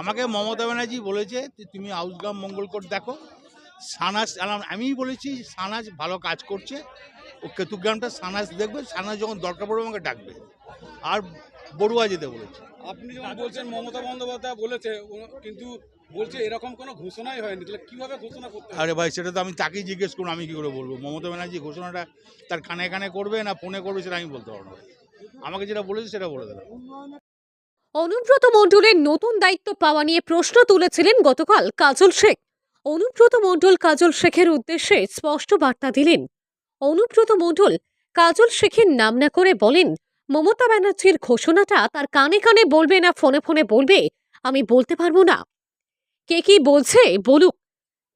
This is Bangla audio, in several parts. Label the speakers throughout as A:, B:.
A: আমাকে মমতা ব্যানার্জি বলেছে যে তুমি আউসগ্রাম মঙ্গলকোট দেখো। সানাস আমিই বলেছি সানাজ ভালো কাজ করছে। ও কেতুগ্রামটা সানাজ দেখবে সানাজ যখন দরকার পড়বে আমাকে ডাকবে। আর বড়ুয়া যেতে বলেছে।
B: আপনি যখন বলছেন মমতা বন্দ্যোপাধ্যায় বলেছে কিন্তু বলছে এরকম কোনো ঘোষণাই হয়নি। তাহলে কীভাবে ঘোষণা করতে
A: আরে ভাই সেটা তো আমি তাকেই জিজ্ঞেস করুন আমি কী করে বলব? মমতা ব্যানার্জি ঘোষণাটা তার কানে কানে করবে না ফোনে করবে সেটা আমি বলতে পারব না। আমাকে যেটা বলেছে সেটা বলে দিলাম।
C: অনুব্রত মণ্ডলের নতুন দায়িত্ব পাওয়া নিয়ে প্রশ্ন তুলেছিলেন গতকাল কাজল শেখ। অনুব্রত মণ্ডল কাজল শেখের উদ্দেশ্যে স্পষ্ট বার্তা দিলেন। অনুব্রত মণ্ডল কাজল শেখের নাম না করে বলেন, মমতা ব্যানার্জির ঘোষণাটা তার কানে কানে বলবে না, ফোনে ফোনে বলবে, আমি বলতে পারব না। কে কি বলছে বলুক।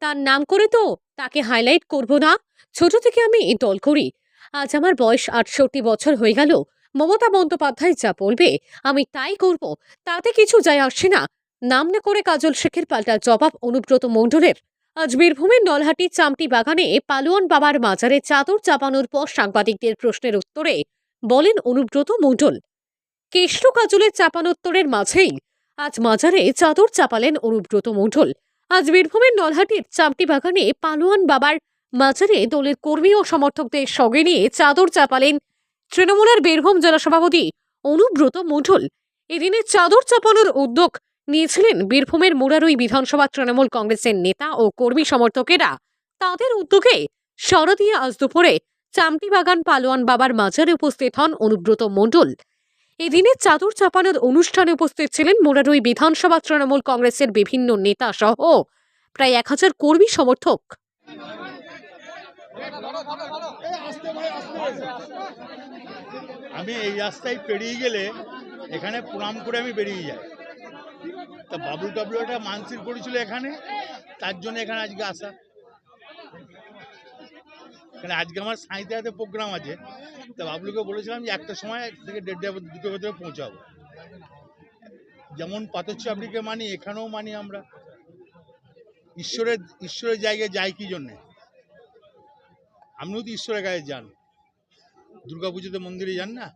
C: তার নাম করে তো তাকে হাইলাইট করব না। ছোট থেকে আমি দল করি। আজ আমার বয়স আটষট্টি বছর হয়ে গেল। মমতা বন্দ্যোপাধ্যায় যা বলবে, আমি তাই করব, তাতে কিছু যায় আসছে না। নাম না করে কাজল শেখের পাল্টা জবাব অনুব্রত মণ্ডলের। আজ বীরভূমের নলহাটি চামটি বাগানে পালোয়ান বাবার মাজারে চাদর চাপানোর পর সাংবাদিকদের প্রশ্নের উত্তরে বলেন অনুব্রত মণ্ডল, কেষ্ট কাজলের চাপানোত্তরের মাঝেই আজ মাজারে চাদর চাপালেন অনুব্রত মণ্ডল। আজ বীরভূমের নলহাটির চামটি বাগানে পালোয়ান বাবার মাজারে দলের কর্মী ও সমর্থকদের সঙ্গে নিয়ে চাদর চাপালেন তৃণমূলের বীরভূম জেলা সভাপতি অনুব্রত মণ্ডল এদিনে চাদর চাপানোর উদ্যোগ নিয়েছিলেন বীরভূমের মুরারই বিধানসভা তৃণমূল কংগ্রেসের নেতা ও কর্মী সমর্থকেরা। তাদের উদ্যোগে শরদিয়া আজ দুপুরে চামটি বাগান পালোয়ান বাবার মাজারে উপস্থিত হন অনুব্রত মণ্ডল। এদিনে চাদর চাপানোর অনুষ্ঠানে উপস্থিত ছিলেন মুরারই বিধানসভা তৃণমূল কংগ্রেসের বিভিন্ন নেতা সহ প্রায় এক হাজার কর্মী সমর্থক।
A: আমি এই রাস্তায় পেরিয়ে গেলে এখানে প্রণাম করে আমি বেরিয়ে যাই। তা বাবুল টাবলু একটা মানসিক করেছিল এখানে, তার জন্য এখানে আজকে আসা। এখানে আজকে আমার সাঁইতে হাতে প্রোগ্রাম আছে। তা বাবলুকে বলেছিলাম যে একটা সময় থেকে দেড়টা দুটো ভেতরে পৌঁছাবো। যেমন পাথরচাপড়িকে মানি, এখানেও মানি আমরা। ঈশ্বরের ঈশ্বরের জায়গায় যাই কি জন্যে? আপনিও তো ঈশ্বরের কাছে যান। দুর্গা পুজোতে মন্দিরে যান না?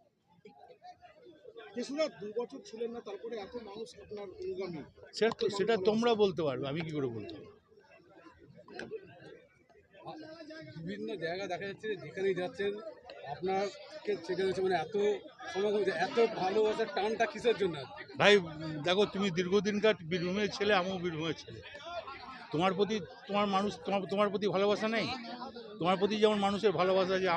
D: কৃষ্ণদা দু বছর ছিলেন না তারপরে এত মানুষ আপনার অনুগামী।
A: সেটা তো- সেটা তোমরা বলতে পারবে আমি কি করে বলতে পারব?
B: বিভিন্ন জায়গায় দেখা যাচ্ছে যেখানেই যাচ্ছেন আপনাকে সেখানে হচ্ছে মানে এত সমাগম এত ভালোবাসার টানটা কিসের জন্য?
A: ভাই দেখো তুমি দীর্ঘদিনকার বীরভূমের ছেলে আমিও বীরভূমের ছেলে। তোমার প্রতি তোমার মানুষ তোমার তোমার প্রতি ভালোবাসা নেই? তোমার প্রতি যেমন মানুষের ভালোবাসা যে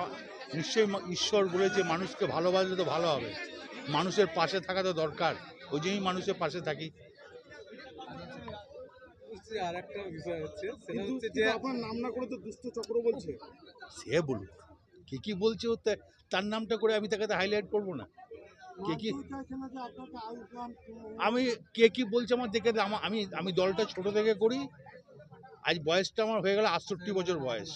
A: নিশ্চয়ই ঈশ্বর বলেছে মানুষকে ভালোবাসলে তো ভালো হবে। মানুষের পাশে থাকা তো দরকার। ওই জন্যই মানুষের পাশে থাকি।
B: আর একটা বিষয় হচ্ছে সেটা হচ্ছে যে
D: আপনার নাম না করে তো দুষ্ট চক্র বলছে।
A: সে বলুক। কে কি বলছে ও তার নামটা করে আমি তাকে হাইলাইট করব না। কে কি আমি কে কি বলছে আমার দেখে আমি আমি দলটা ছোট থেকে করি। আজ বয়সটা আমার হয়ে গেল আটষট্টি বছর বয়স।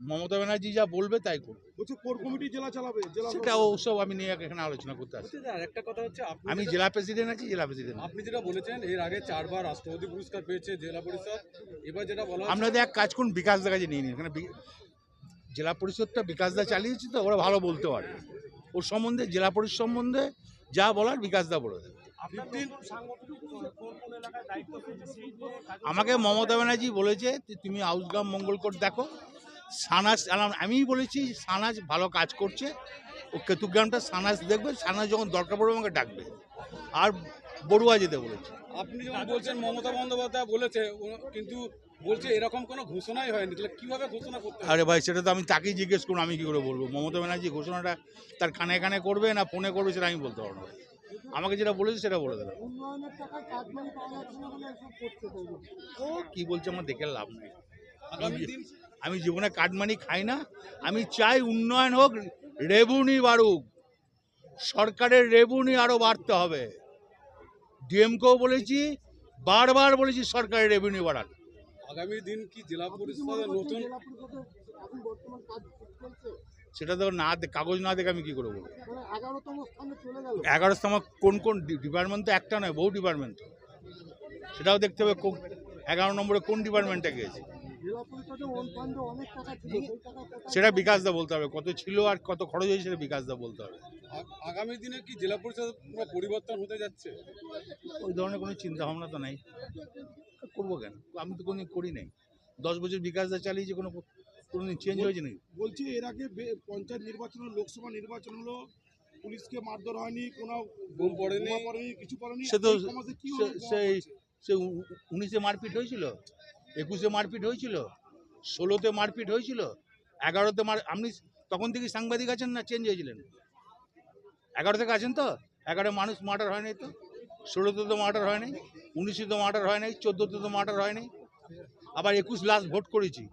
A: মমতা ব্যানার্জি যা বলবে তাই করবে।
D: কোর কমিটি জেলা চালাবে?
A: সেটা ওসব আমি নিয়ে এখানে আলোচনা করতে আসি
B: হচ্ছে যে আরেকটা কথা হচ্ছে
A: আমি জেলা প্রেসিডেন্ট আছি জেলা প্রেসিডেন্ট।
B: আপনি যেটা বলেছেন এর আগে চারবার রাষ্ট্রপতি পুরস্কার পেয়েছে জেলা পরিষদ। এবার যেটা বলা
A: আপনাদের এক কাজ করুন বিকাশ দা কাছে নিয়ে নিন। এখানে জেলা পরিষদটা বিকাশ দা চালিয়েছি তো ওরা ভালো বলতে পারে। ওর সম্বন্ধে জেলা পরিষদ সম্বন্ধে যা বলার বিকাশ দা বলে দেবে। আমাকে মমতা ব্যানার্জি বলেছে যে তুমি আউসগ্রাম মঙ্গলকোট দেখো। সানাজ আমিই বলেছি সানাজ ভালো কাজ করছে। ও কেতুগ্রামটা সানাজ দেখবে সানাজ যখন দরকার পড়বে আমাকে ডাকবে। আর বড়ুয়া যেতে বলেছে।
B: আপনি যেমন বলছেন মমতা বন্দ্যোপাধ্যায় বলেছে কিন্তু বলছে এরকম কোনো ঘোষণাই হয়নি। তাহলে কীভাবে ঘোষণা করতে
A: আরে ভাই সেটা তো আমি তাকেই জিজ্ঞেস করুন আমি কি করে বলব? মমতা ব্যানার্জি ঘোষণাটা তার কানে কানে করবে না ফোনে করবে সেটা আমি বলতে পারব না। আমাকে যেটা বলেছে সেটা বলে দিলাম ও কি বলছে আমার দেখে লাভ নেই।
B: আগামী দিন
A: আমি জীবনে কাটমানি খাই না আমি চাই উন্নয়ন হোক রেবুনি বাড়ুক। সরকারের রেবুনি আরও বাড়তে হবে। ডিএমকেও বলেছি বারবার বলেছি সরকারের রেভিনিউ বাড়ান।
B: আগামী দিন কি জেলা পরিষদের নতুন
A: সেটা তো না কাগজ না দেখে আমি কি করে বলব?
D: এগারোতম গেল।
A: এগারোতম কোন কোন ডিপার্টমেন্ট তো একটা নয় বহু ডিপার্টমেন্ট সেটাও দেখতে হবে কোন- এগারো নম্বরে কোন ডিপার্টমেন্টে গিয়েছে। সেটা বিকাশদা বলতে হবে। কত ছিল আর কত খরচ হয়েছে সেটা বিকাশদা বলতে হবে।
B: আগামী দিনে কি জেলা পরিষদ পরিবর্তন হতে যাচ্ছে?
A: ওই ধরনের কোনো চিন্তা ভাবনা তো নাই। করব কেন? আমি তো কোনোদিন করি নাই। দশ বছর বিকাশদা চালিয়েছে কোনো কোনোদিন চেঞ্জ হয়েছে নাকি?
D: বলছি এর আগে বে- পঞ্চায়েত নির্বাচন হলো, লোকসভা নির্বাচন হলো পুলিশকে মারধর হয়নি কোনো
B: বোম পড়েনি।
D: কিছু পড়েনি।
A: সে তো সেই সে উনিশে মারপিট হয়েছিল? একুশে মারপিট হয়েছিল ষোলোতে মারপিট হয়েছিল এগারোতে মার আপনি তখন থেকে সাংবাদিক আছেন না চেঞ্জ হয়েছিলেন? এগারো থেকে আছেন তো? এগারো মানুষ মার্ডার হয় নাই তো? ষোলোতে তো মার্ডার হয় নাই উনিশে তো মার্ডার হয় নাই চোদ্দোতে তো মার্ডার হয় নাই আবার একুশ লাস্ট ভোট করেছি।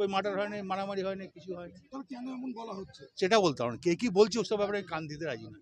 A: ওই মার্ডার হয় নাই মারামারি হয় নাই কিছু হয় নাই
D: কেন এমন বলা হচ্ছে?
A: সেটা বলতে হবে না। কে কি বলছে ওসব ব্যাপারে কান দিতে রাজি না।